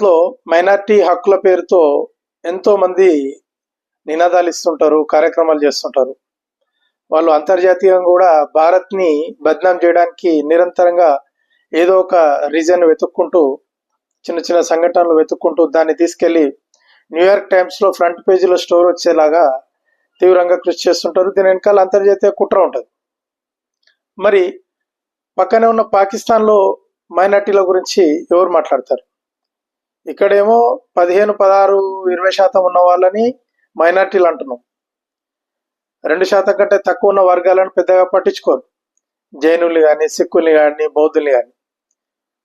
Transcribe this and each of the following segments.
భారత్లో మైనార్టీ హక్కుల పేరుతో ఎంతో మంది నినాదాలు ఇస్తుంటారు కార్యక్రమాలు చేస్తుంటారు. వాళ్ళు అంతర్జాతీయంగా కూడా భారత్ని బద్నాం చేయడానికి నిరంతరంగా ఏదో ఒక రీజన్ వెతుక్కుంటూ చిన్న చిన్న సంఘటనలు వెతుక్కుంటూ దాన్ని తీసుకెళ్ళి న్యూయార్క్ టైమ్స్లో ఫ్రంట్ పేజీలో స్టోర్ వచ్చేలాగా తీవ్రంగా కృషి చేస్తుంటారు. దీని వెనకాల అంతర్జాతీయ కుట్ర ఉంటుంది. మరి పక్కనే ఉన్న పాకిస్తాన్లో మైనార్టీల గురించి ఎవరు మాట్లాడతారు? ఇక్కడేమో పదిహేను పదహారు ఇరవై శాతం ఉన్న వాళ్ళని మైనార్టీలు అంటున్నాం. రెండు శాతం కంటే తక్కువ ఉన్న వర్గాలను పెద్దగా పట్టించుకోరు. జైనులు కానీ సిక్కుల్ని కానీ బౌద్ధుల్ని కానీ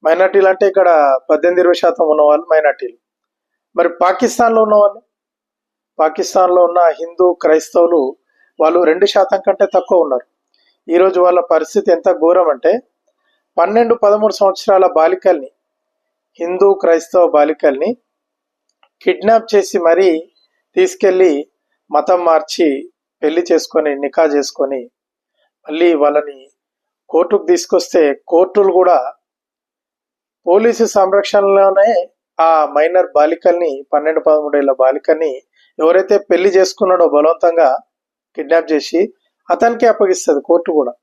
మైనార్టీలు అంటే ఇక్కడ పద్దెనిమిది ఇరవై శాతం ఉన్న వాళ్ళు మైనార్టీలు. మరి పాకిస్తాన్లో ఉన్న వాళ్ళు? పాకిస్తాన్లో ఉన్న హిందూ క్రైస్తవులు వాళ్ళు రెండు శాతం కంటే తక్కువ ఉన్నారు. ఈరోజు వాళ్ళ పరిస్థితి ఎంత ఘోరం అంటే పన్నెండు పదమూడు సంవత్సరాల బాలికల్ని హిందూ క్రైస్తవ బాలికల్ని కిడ్నాప్ చేసి మరీ తీసుకెళ్ళి మతం మార్చి పెళ్ళి చేసుకొని నికా చేసుకొని మళ్ళీ వాళ్ళని కోర్టుకు తీసుకొస్తే కోర్టులు కూడా పోలీసు సంరక్షణలోనే ఆ మైనర్ బాలికల్ని పన్నెండు పదమూడేళ్ళ బాలికల్ని ఎవరైతే పెళ్ళి చేసుకున్నాడో బలవంతంగా కిడ్నాప్ చేసి అతనికి అప్పగిస్తుంది కోర్టు కూడా.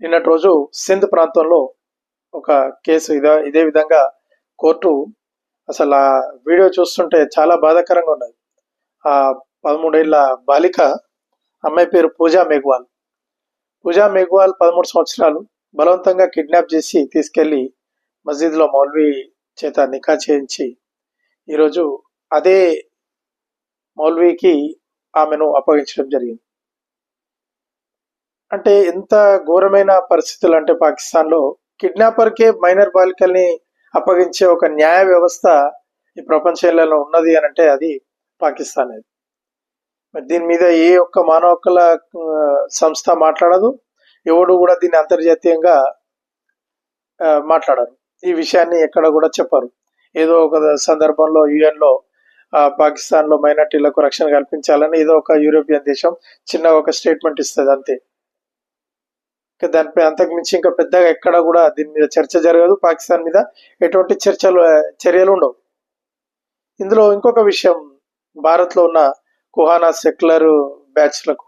నిన్నటి రోజు సింధ్ ప్రాంతంలో ఒక కేసు ఇదే ఇదే విధంగా కోర్టు అసలు ఆ వీడియో చూస్తుంటే చాలా బాధాకరంగా ఉన్నది. ఆ పదమూడేళ్ళ బాలిక అమ్మాయి పేరు పూజా మేఘ్వాల్. పూజా మేఘ్వాల్ పదమూడు సంవత్సరాలు బలవంతంగా కిడ్నాప్ చేసి తీసుకెళ్ళి మస్జిద్లో మౌల్వీ చేత నికా చేయించి ఈరోజు అదే మౌల్వీకి ఆమెను అప్పగించడం జరిగింది. అంటే ఎంత ఘోరమైన పరిస్థితులు అంటే పాకిస్తాన్లో కిడ్నాపర్కే మైనర్ బాలికల్ని అప్పగించే ఒక న్యాయ వ్యవస్థ ఈ ప్రపంచంలో ఉన్నది అని అంటే అది పాకిస్తాన్ అది. మరి దీని మీద ఏ ఒక్క మానవ హక్కుల సంస్థ మాట్లాడదు. ఎవడు కూడా దీన్ని అంతర్జాతీయంగా మాట్లాడరు. ఈ విషయాన్ని ఎక్కడ కూడా చెప్పరు. ఏదో ఒక సందర్భంలో యుఎన్లో లో పాకిస్తాన్లో మైనార్టీలకు రక్షణ కల్పించాలని ఏదో ఒక యూరోపియన్ దేశం చిన్న ఒక స్టేట్మెంట్ ఇస్తుంది అంతే. దానిపై అంతకు మించి ఇంకా పెద్దగా ఎక్కడ కూడా దీని మీద చర్చ జరగదు. పాకిస్తాన్ మీద ఎటువంటి చర్చలు చర్యలు ఉండవు. ఇందులో ఇంకొక విషయం భారత్లో ఉన్న కుహానా సెక్యులర్ బ్యాచ్లకు.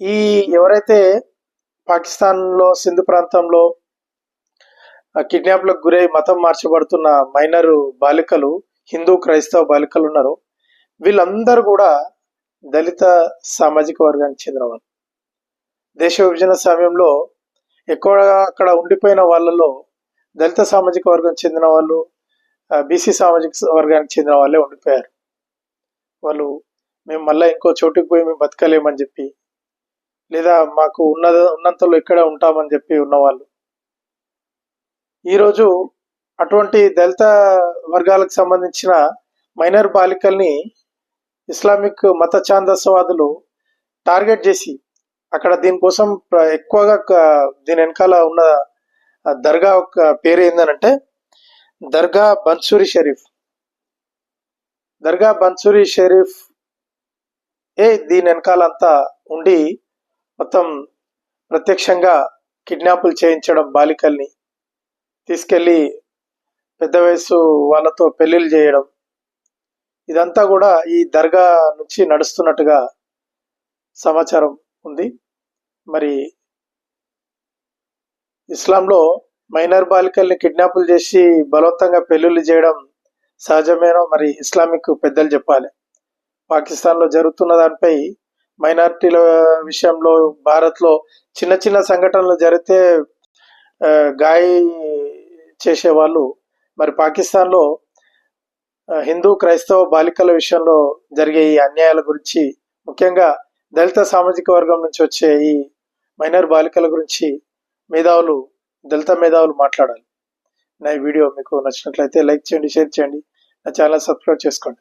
ఈ ఎవరైతే పాకిస్తాన్లో సింధు ప్రాంతంలో కిడ్నాప్లకు గురై మతం మార్చబడుతున్న మైనర్ బాలికలు హిందూ క్రైస్తవ బాలికలు ఉన్నారు వీళ్ళందరూ కూడా దళిత సామాజిక వర్గానికి చెందిన వాళ్ళు దేశ విభజన సమయంలో ఎక్కువగా అక్కడ ఉండిపోయిన వాళ్ళలో దళిత సామాజిక వర్గం చెందిన వాళ్ళు బీసీ సామాజిక వర్గానికి చెందిన వాళ్ళే ఉండిపోయారు. వాళ్ళు మేము మళ్ళీ ఇంకో చోటుకు పోయి మేము బతకలేమని చెప్పి లేదా మాకు ఉన్న ఉన్నంతలో ఇక్కడే ఉంటామని చెప్పి ఉన్నవాళ్ళు. ఈరోజు అటువంటి దళిత వర్గాలకు సంబంధించిన మైనర్ బాలికల్ని ఇస్లామిక్ మత ఛాందస్వాదులు టార్గెట్ చేసి అక్కడ దీనికోసం ఎక్కువగా దీని వెనకాల ఉన్న దర్గా ఒక పేరు ఏందనంటే దర్గా బన్సూరి షరీఫ్. దర్గా బన్సూరి షరీఫ్ ఏ దీని వెనకాల అంతా ఉండి మొత్తం ప్రత్యక్షంగా కిడ్నాపులు చేయించడం బాలికల్ని తీసుకెళ్ళి పెద్ద వయసు వాళ్ళతో పెళ్ళిళ్ళు చేయడం. ఇదంతా కూడా ఈ దర్గా నుంచి నడుస్తున్నట్టుగా సమాచారం. ఉంది. మరి ఇస్లాంలో మైనర్ బాలికల్ని కిడ్నాపులు చేసి బలవంతంగా పెళ్ళిళ్ళు చేయడం సహజమేనో మరి ఇస్లామిక్ పెద్దలు చెప్పాలి. పాకిస్తాన్లో జరుగుతున్న దానిపై మైనారిటీల విషయంలో భారత్లో చిన్న చిన్న సంఘటనలు జరిగితే ఆ, గాయ చేసేవాళ్ళు మరి పాకిస్తాన్లో హిందూ క్రైస్తవ బాలికల విషయంలో జరిగే ఈ అన్యాయాల గురించి ముఖ్యంగా దళిత సామాజిక వర్గం నుంచి వచ్చే ఈ మైనర్ బాలికల గురించి మేధావులు దళిత మేధావులు మాట్లాడాలి. నా ఈ వీడియో మీకు నచ్చినట్లయితే లైక్ చేయండి షేర్ చేయండి. నా ఛానల్ సబ్స్క్రైబ్ చేసుకోండి.